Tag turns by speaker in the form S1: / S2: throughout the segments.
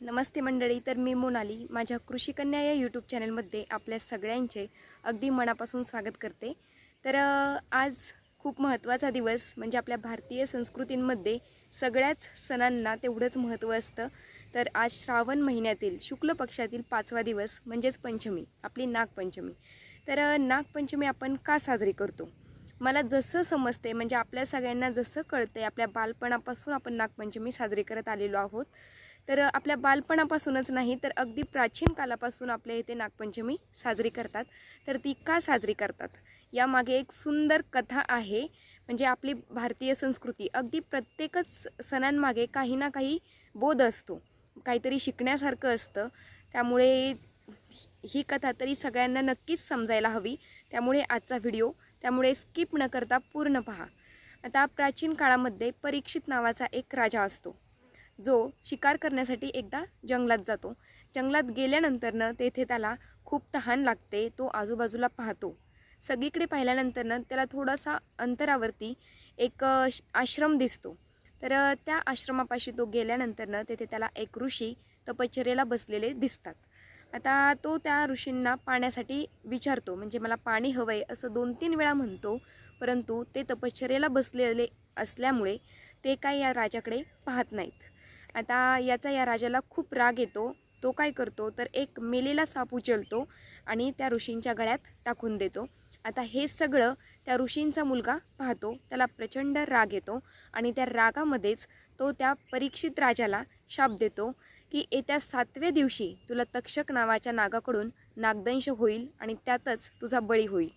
S1: नमस्ते मंडळी तर मी मोनाली माझ्या कृषीकन्या या यूट्यूब चॅनलमध्ये आपल्या सगळ्यांचे अगदी मनापासून स्वागत करते. तर आज खूप महत्त्वाचा दिवस म्हणजे आपल्या भारतीय संस्कृतींमध्ये सगळ्याच सणांना तेवढंच महत्त्व असतं. तर आज श्रावण महिन्यातील शुक्ल पक्षातील पाचवा दिवस म्हणजेच पंचमी आपली नागपंचमी. तर नागपंचमी आपण का साजरी करतो? मला जसं समजते म्हणजे आपल्या सगळ्यांना जसं कळते आपल्या बालपणापासून आपण नागपंचमी साजरी करत आलेलो आहोत. तर आपल्या बालपणापासूनच नाही तर अगदी प्राचीन कालापासून आपल्या इथे नागपंचमी साजरी करतात. तर ती का साजरी करतात? यामागे एक सुंदर कथा आहे. म्हणजे आपली भारतीय संस्कृती अगदी प्रत्येकच सणांमागे काही ना काही बोध असतो. काहीतरी शिकण्यासारखं असतं. त्यामुळे ही कथा तरी सगळ्यांना नक्कीच समजायला हवी. त्यामुळे आजचा व्हिडिओ त्यामुळे स्किप न करता पूर्ण पहा. आता प्राचीन काळामध्ये परीक्षित नावाचा एक राजा असतो. जो शिकार करण्यासाठी एकदा जंगलात जातो. जंगलात गेल्यानंतरनं तेथे त्याला खूप तहान लागते तो आजूबाजूला पाहतो. सगळीकडे पाहिल्यानंतरनं त्याला थोडासा अंतरावरती एक आश्रम दिसतो. तर त्या आश्रमापाशी तो गेल्यानंतरनं तेथे त्याला एक ऋषी तपश्चर्येला बसलेले दिसतात. आता तो त्या ऋषींना पाण्यासाठी विचारतो म्हणजे मला पाणी हवं आहे असं दोन तीन वेळा म्हणतो परंतु ते तपश्चर्येला बसलेले असल्यामुळे ते काय या राजाकडे पाहत नाहीत. आता याचा या राजाला खूप राग येतो तो काय करतो? तर एक मेलेला साप उचलतो आणि त्या ऋषींच्या गळ्यात टाकून देतो. आता हे सगळं त्या ऋषींचा मुलगा पाहतो त्याला प्रचंड राग येतो आणि त्या रागामध्येच तो त्या परीक्षित राजाला शाप देतो की येत्या सातव्या दिवशी तुला तक्षक नावाच्या नागाकडून नागदंश होईल आणि त्यातच तुझा बळी होईल.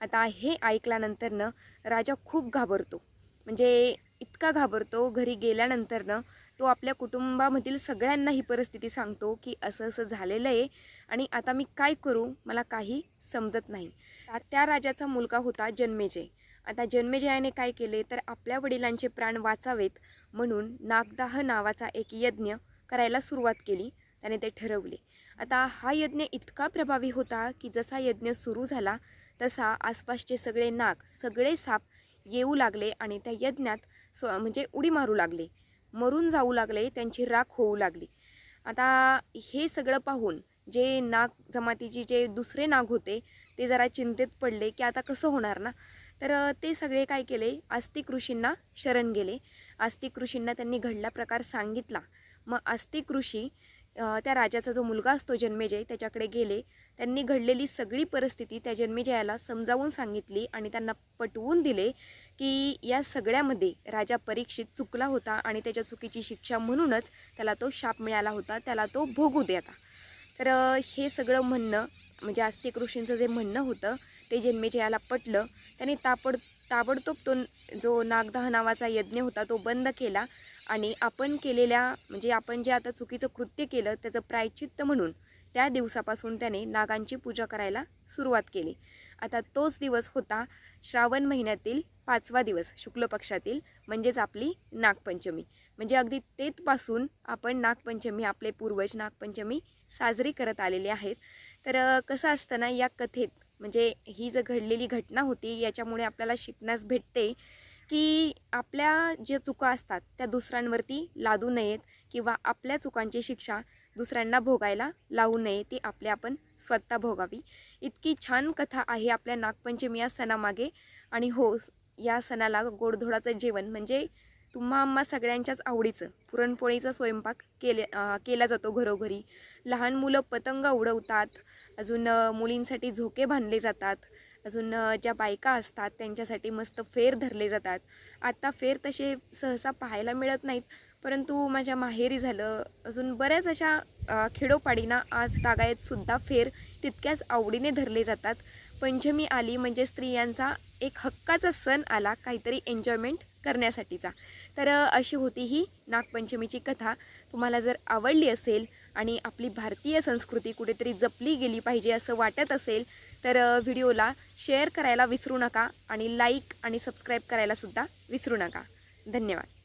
S1: आता हे ऐकल्यानंतरनं राजा खूप घाबरतो. म्हणजे इतका घाबरतो घरी गेल्यानंतरनं तो आपल्या कुटुंबामधील सगळ्यांना ही परिस्थिती सांगतो की असं असं झालेलं आहे आणि आता मी काय करू मला काही समजत नाही. त्या- राजाचा मुलगा होता जन्मेजय. आता जन्मेजयाने काय केले तर आपल्या वडिलांचे प्राण वाचावेत म्हणून नागदाह नावाचा एक यज्ञ करायला सुरुवात केली त्याने ते ठरवले. आता हा यज्ञ इतका प्रभावी होता की जसा यज्ञ सुरू झाला तसा आसपासचे सगळे नाग सगळे साप येऊ लागले आणि त्या यज्ञात स्व म्हणजे उडी मारू लागले. मरून जाऊ लागले त्यांची राख होऊ लागली. आता हे सगळं पाहून जे नाग जमातीचे जे दुसरे नाग होते ते जरा चिंतेत पडले की आता कसं होणार ना? तर ते सगळे काय केले? आस्तिक ऋषींना शरण गेले. आस्तिक ऋषींना त्यांनी घडला प्रकार सांगितला. मग आस्तिक ऋषी त्या राजाचा जो मुलगा असतो जन्मेजय त्याच्याकडे गेले. त्यांनी घडलेली सगळी परिस्थिती त्या जन्मेजयाला समजावून सांगितली आणि त्यांना पटवून दिले की या सगळ्यामध्ये राजा परीक्षित चुकला होता आणि त्याच्या चुकीची शिक्षा म्हणूनच त्याला तो शाप मिळाला होता त्याला तो भोगू दे आता तर हे सगळं म्हणणं म्हणजे आस्तिक ऋषींचं जे म्हणणं होतं ते जन्मेजयाला पटलं. त्याने ताबड ताबडतोब तो जो नागदाह नावाचा यज्ञ होता तो बंद केला. आणि आपण केलेल्या म्हणजे आपण जे आता चुकीचं कृत्य केलं त्याचं प्रायचित्त म्हणून त्या दिवसापासून त्याने नागांची पूजा करायला सुरुवात केली. आता तोच दिवस होता श्रावण महिन्यातील पाचवा दिवस शुक्ल पक्षातील म्हणजेच आपली नागपंचमी. म्हणजे अगदी तेथपासून आपण नागपंचमी आपले पूर्वज नागपंचमी साजरी करत आलेले आहेत. तर कसं असतं ना या कथेत म्हणजे ही जर घडलेली घटना होती याच्यामुळे आपल्याला शिकण्यास भेटते. की आपल्या ज्या चुका असतात त्या दुसऱ्यांवरती लादू नयेत किंवा आपल्या चुकांची शिक्षा दुसऱ्यांना भोगायला लावू नये ती आपल्या आपण स्वतः भोगावी. इतकी छान कथा आहे आपल्या नागपंचमी या सणामागे. आणि हो या सणाला गोडधोडाचं जेवण म्हणजे तुम्हा आम्हा सगळ्यांच्याच आवडीचं पुरणपोळीचा स्वयंपाक केले केला जातो घरोघरी. लहान मुलं पतंग उडवतात अजून मुलींसाठी झोके बांधले जातात. अजून ज्या बायका असतात त्यांच्यासाठी मस्त फेर धरले जातात. आत्ता फेर तसे सहसा पाहायला मिळत नाहीत परंतु माझ्या माहेरी झालं. अजून बऱ्याच अशा खेडोपाडींना आज तागायत सुद्धा फेर तितक्याच आवडीने धरले जातात. पंचमी आली म्हणजे स्त्रियांचा एक हक्काचा सण आला काहीतरी एन्जॉयमेंट करण्यासाठीचा. तर अशी होती ही नागपंचमीची कथा. तुम्हाला जर आवडली असेल आणि आपली भारतीय संस्कृती कुठेतरी जपली गेली पाहिजे असं वाटत असेल तर व्हिडिओला शेअर करायला विसरू नका आणि लाईक आणि सबस्क्राईब करायलासुद्धा विसरू नका. धन्यवाद.